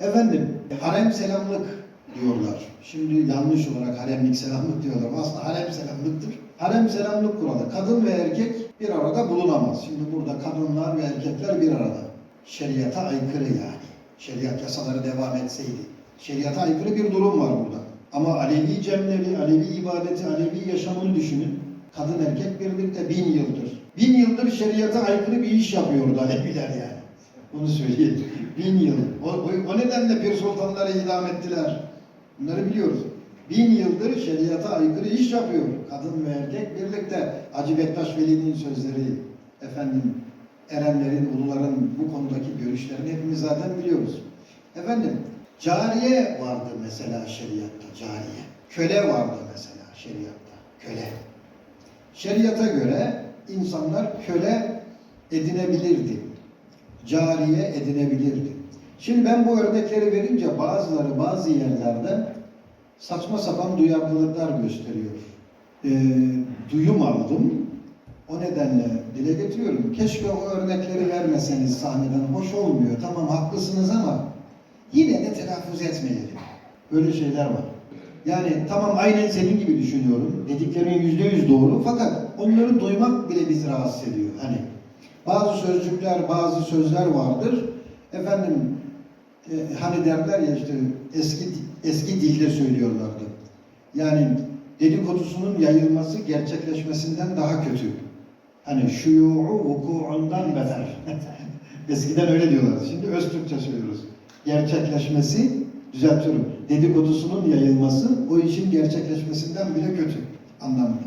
Efendim, harem selamlık diyorlar. Şimdi yanlış olarak haremlik selamlık diyorlar. Aslında harem selamlıktır. Harem selamlık kuralı. Kadın ve erkek bir arada bulunamaz. Şimdi burada kadınlar ve erkekler bir arada. Şeriata aykırı yani. Şeriat yasaları devam etseydi. Şeriata aykırı bir durum var burada. Ama Alevi cemleri, Alevi ibadeti, Alevi yaşamını düşünün. Kadın erkek birlikte bin yıldır. Bin yıldır şeriata aykırı bir iş yapıyordu Aleviler yani. Bunu söyleyeyim. Bin yıl. O, o, o nedenle Pir Sultanları idam ettiler. Bunları biliyoruz. Bin yıldır şeriata aykırı iş yapıyor. Kadın ve erkek birlikte. Hacı Bektaş Veli'nin sözleri, efendim erenlerin, uluların bu konudaki görüşlerini hepimiz zaten biliyoruz. Efendim, cariye vardı mesela şeriatta, cariye. Köle vardı mesela şeriatta, köle. Şeriata göre insanlar köle edinebilirdi. Cariye edinebilirdi. Şimdi ben bu örnekleri verince bazıları bazı yerlerde saçma sapan duyarlılıklar gösteriyor. Ee, duyum aldım. O nedenle dile getiriyorum. Keşke o örnekleri vermeseniz sahneden. Hoş olmuyor. Tamam haklısınız ama yine de telaffuz etmeyelim. Böyle şeyler var. Yani tamam aynen senin gibi düşünüyorum. Dediklerin yüzde yüz doğru. Fakat onları duymak bile bizi rahatsız ediyor. Hani bazı sözcükler, bazı sözler vardır. Efendim e, hani derler ya işte eski eski dilde söylüyorlardı. Yani dedikodusunun yayılması gerçekleşmesinden daha kötü. Hani şuyu'u vuku'undan beter. Eskiden öyle diyorlar. Şimdi öz Türkçe söylüyoruz. Gerçekleşmesi, düzeltiyorum, dedikodusunun yayılması o işin gerçekleşmesinden bile kötü anlamında.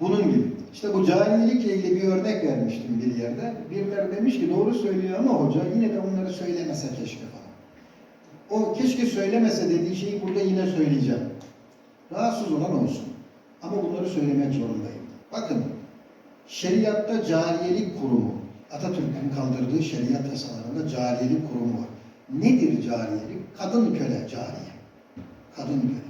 Bunun gibi. İşte bu cahillikle ilgili bir örnek vermiştim bir yerde. Birileri demiş ki doğru söylüyor ama hoca yine de onları söylemese keşke falan. O keşke söylemese dediği şeyi burada yine söyleyeceğim. Rahatsız olan olsun. Ama bunları söylemek zorundayım. Bakın, şeriatta cariyelik kurumu, Atatürk'ün kaldırdığı şeriat yasalarında cariyelik kurumu var. Nedir cariyelik? Kadın köle cariye. Kadın köle.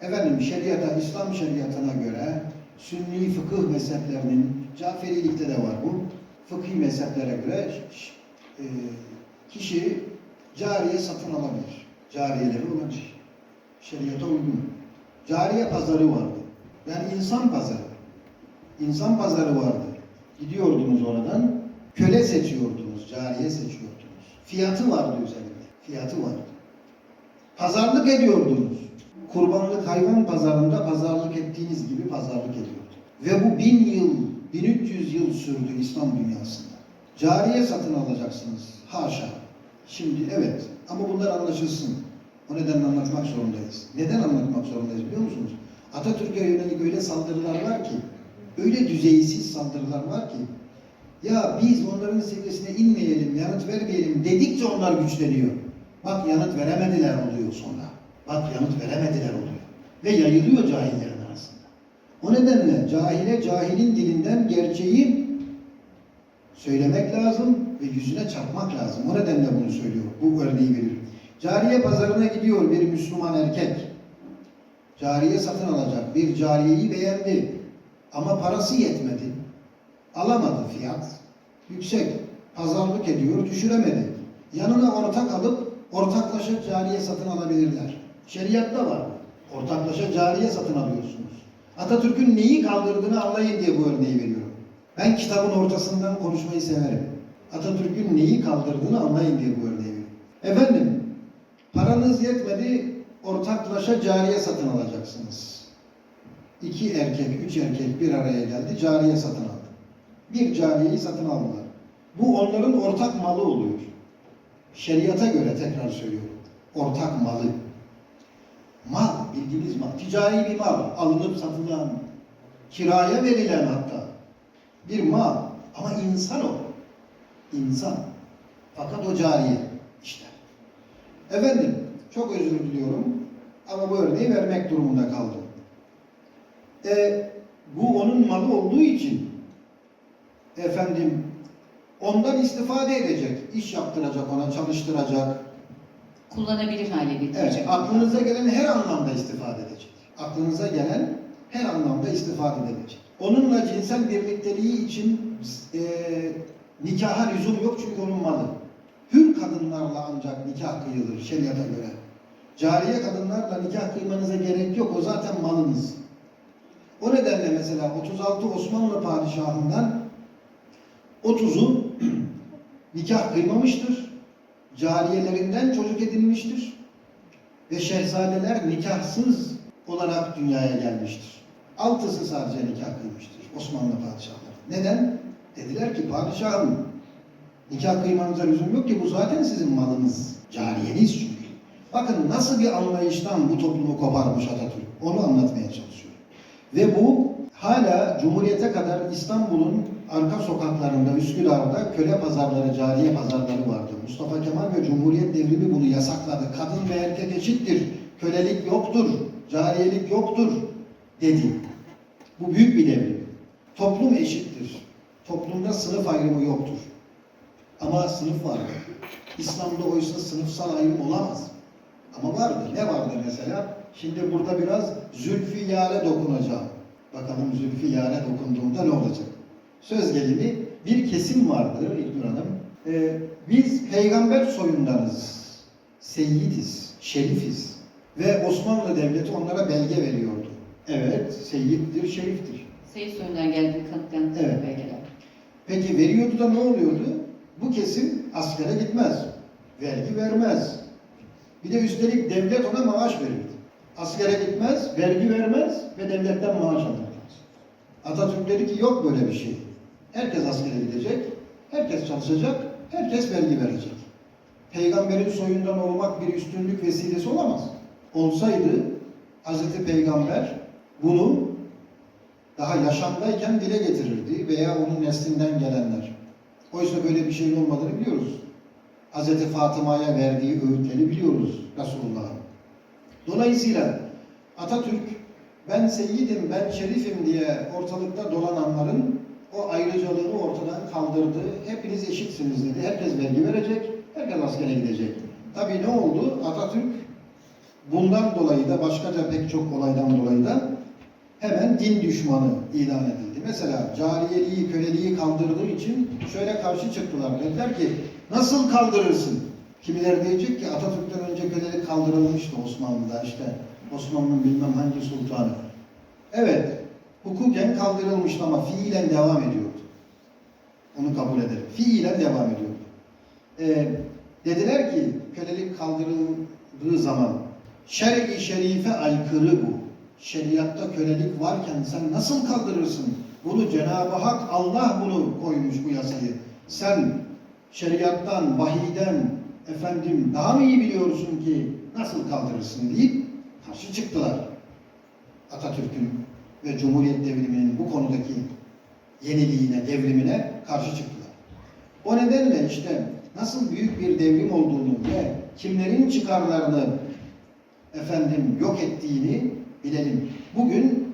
Efendim şeriata, İslam şeriatına göre Sünni fıkıh mezheplerinin, Caferilikte de var bu, fıkhi mezheplere göre e, kişi cariye satın alabilir. Cariyeleri olabilir. Şeriata uygun. Cariye pazarı vardı. Yani insan pazarı. İnsan pazarı vardı. Gidiyordunuz oradan, köle seçiyordunuz, cariye seçiyordunuz. Fiyatı vardı üzerinde. Fiyatı vardı. Pazarlık ediyordunuz. Kurbanlık hayvan pazarında pazarlık ettiğiniz gibi pazarlık ediyordu. Ve bu bin yıl, 1300 yıl sürdü İslam dünyasında. Cariye satın alacaksınız. Haşa. Şimdi evet ama bunlar anlaşılsın. O nedenle anlatmak zorundayız. Neden anlatmak zorundayız biliyor musunuz? Atatürk'e yönelik öyle saldırılar var ki, öyle düzeysiz saldırılar var ki, ya biz onların seviyesine inmeyelim, yanıt vermeyelim dedikçe onlar güçleniyor. Bak yanıt veremediler oluyor sonra. Bak yanıt veremediler oluyor. Ve yayılıyor arasında. O nedenle cahile cahilin dilinden gerçeği söylemek lazım ve yüzüne çarpmak lazım. O nedenle bunu söylüyor. Bu örneği veriyorum. Cariye pazarına gidiyor bir Müslüman erkek. Cariye satın alacak. Bir cariyeyi beğendi. Ama parası yetmedi. Alamadı fiyat. Yüksek. Pazarlık ediyor, düşüremedi. Yanına ortak alıp ortaklaşa cariye satın alabilirler. Şeriatta var. Ortaklaşa cariye satın alıyorsunuz. Atatürk'ün neyi kaldırdığını anlayın diye bu örneği veriyorum. Ben kitabın ortasından konuşmayı severim. Atatürk'ün neyi kaldırdığını anlayın diye bu örneği veriyorum. Efendim, paranız yetmedi, ortaklaşa cariye satın alacaksınız. İki erkek, üç erkek bir araya geldi, cariye satın aldı. Bir cariyeyi satın aldılar. Bu onların ortak malı oluyor. Şeriata göre tekrar söylüyorum. Ortak malı. Mal, bildiğiniz mal. Ticari bir mal. Alınıp satılan, kiraya verilen hatta. Bir mal. Ama insan o. İnsan. Fakat o cariye işte. Efendim, çok özür diliyorum. Ama bu örneği vermek durumunda kaldım. E, bu onun malı olduğu için efendim ondan istifade edecek, iş yaptıracak ona, çalıştıracak. Kullanabilir hale getirecek. Evet, aklınıza gelen her anlamda istifade edecek. Aklınıza gelen her anlamda istifade edecek. Onunla cinsel birlikteliği için e, nikaha lüzum yok çünkü onun malı. Hür kadınlarla ancak nikah kıyılır şeriata göre. Cariye kadınlarla nikah kıymanıza gerek yok. O zaten malınız. O nedenle mesela 36 Osmanlı padişahından 30'u nikah kıymamıştır. Cariyelerinden çocuk edinmiştir. Ve şehzadeler nikahsız olarak dünyaya gelmiştir. Altısı sadece nikah kıymıştır Osmanlı padişahları. Neden? Dediler ki padişahım nikah kıymanıza lüzum yok ki bu zaten sizin malınız. Cariyeniz çünkü. Bakın nasıl bir anlayıştan bu toplumu koparmış Atatürk. Onu anlatmaya çalışıyor. Ve bu hala Cumhuriyete kadar İstanbul'un arka sokaklarında, Üsküdar'da köle pazarları, cariye pazarları vardı. Mustafa Kemal ve Cumhuriyet devrimi bunu yasakladı. Kadın ve erkek eşittir. Kölelik yoktur, cariyelik yoktur dedi. Bu büyük bir devrim. Toplum eşittir. Toplumda sınıf ayrımı yoktur. Ama sınıf vardır. İslam'da oysa sınıfsal ayrım olamaz. Ama vardı. Ne vardı mesela? Şimdi burada biraz Zülfiyar'e dokunacağım. Bakalım Zülfiyar'e dokunduğumda ne olacak? Söz gelimi bir kesim vardı İlknur Hanım. Ee, biz peygamber soyundanız. Seyyidiz, şerifiz. Ve Osmanlı Devleti onlara belge veriyordu. Evet, seyyittir, şeriftir. Seyit soyundan geldiğini kanıtlayan Evet. belgeler. Peki veriyordu da ne oluyordu? Bu kesim askere gitmez, vergi vermez. Bir de üstelik devlet ona maaş verirdi. Askere gitmez, vergi vermez ve devletten maaş alırdı. Atatürk dedi ki yok böyle bir şey. Herkes askere gidecek, herkes çalışacak, herkes vergi verecek. Peygamberin soyundan olmak bir üstünlük vesilesi olamaz. Olsaydı Hazreti Peygamber bunu daha yaşamdayken dile getirirdi veya onun neslinden gelenler. Oysa böyle bir şeyin olmadığını biliyoruz. Hz. Fatıma'ya verdiği öğütleri biliyoruz Resulullah'ın. Dolayısıyla Atatürk ben seyyidim, ben şerifim diye ortalıkta dolananların o ayrıcalığını ortadan kaldırdı. Hepiniz eşitsiniz dedi. Herkes vergi verecek, herkes askere gidecek. Tabii ne oldu? Atatürk bundan dolayı da başkaca pek çok olaydan dolayı da hemen din düşmanı ilan edildi. Mesela cariyeliği, köleliği kaldırdığı için şöyle karşı çıktılar. Dediler ki nasıl kaldırırsın? Kimileri diyecek ki Atatürk'ten önce kölelik kaldırılmıştı Osmanlı'da işte Osmanlı'nın bilmem hangi sultanı. Evet, hukuken kaldırılmıştı ama fiilen devam ediyordu. Onu kabul ederim. Fiilen devam ediyordu. Ee, dediler ki kölelik kaldırıldığı zaman şer-i şerife aykırı bu. Şeriatta kölelik varken sen nasıl kaldırırsın? Bunu Cenab-ı Hak Allah bunu koymuş bu yasayı. Sen şeriattan, vahiyden efendim daha mı iyi biliyorsun ki nasıl kaldırırsın deyip karşı çıktılar. Atatürk'ün ve Cumhuriyet devriminin bu konudaki yeniliğine, devrimine karşı çıktılar. O nedenle işte nasıl büyük bir devrim olduğunu ve kimlerin çıkarlarını efendim yok ettiğini bilelim. Bugün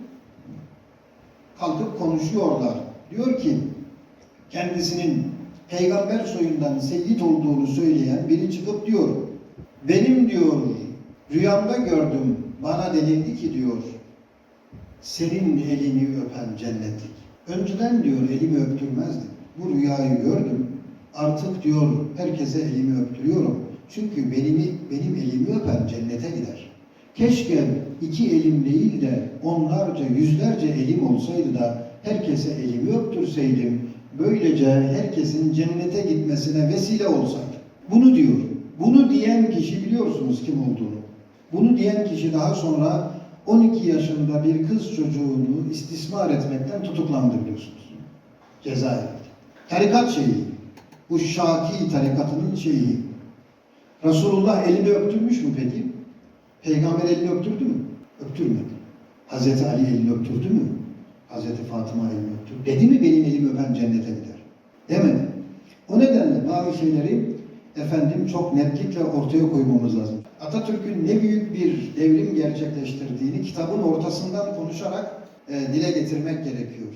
kalkıp konuşuyorlar. Diyor ki kendisinin peygamber soyundan seyyid olduğunu söyleyen biri çıkıp diyor benim diyor rüyamda gördüm bana denildi ki diyor senin elini öpen cennetlik. Önceden diyor elimi öptürmezdim. Bu rüyayı gördüm. Artık diyor herkese elimi öptürüyorum. Çünkü benim, benim elimi öpen cennete gider. Keşke iki elim değil de onlarca, yüzlerce elim olsaydı da herkese elimi öptürseydim. Böylece herkesin cennete gitmesine vesile olsaydı. Bunu diyor. Bunu diyen kişi biliyorsunuz kim olduğunu. Bunu diyen kişi daha sonra 12 yaşında bir kız çocuğunu istismar etmekten tutuklandı biliyorsunuz. Cezayir'de. Tarikat şeyi. Bu Şaki tarikatının şeyi. Resulullah elini öptürmüş mü peki? Peygamber elini öptürdü mü? Öptürmedi. Hazreti Ali elini öptürdü mü? Hazreti Fatıma elini öptürdü. Dedi mi benim elimi öpen cennete gider? Demedi. O nedenle bazı şeyleri efendim çok netlikle ortaya koymamız lazım. Atatürk'ün ne büyük bir devrim gerçekleştirdiğini kitabın ortasından konuşarak e, dile getirmek gerekiyor.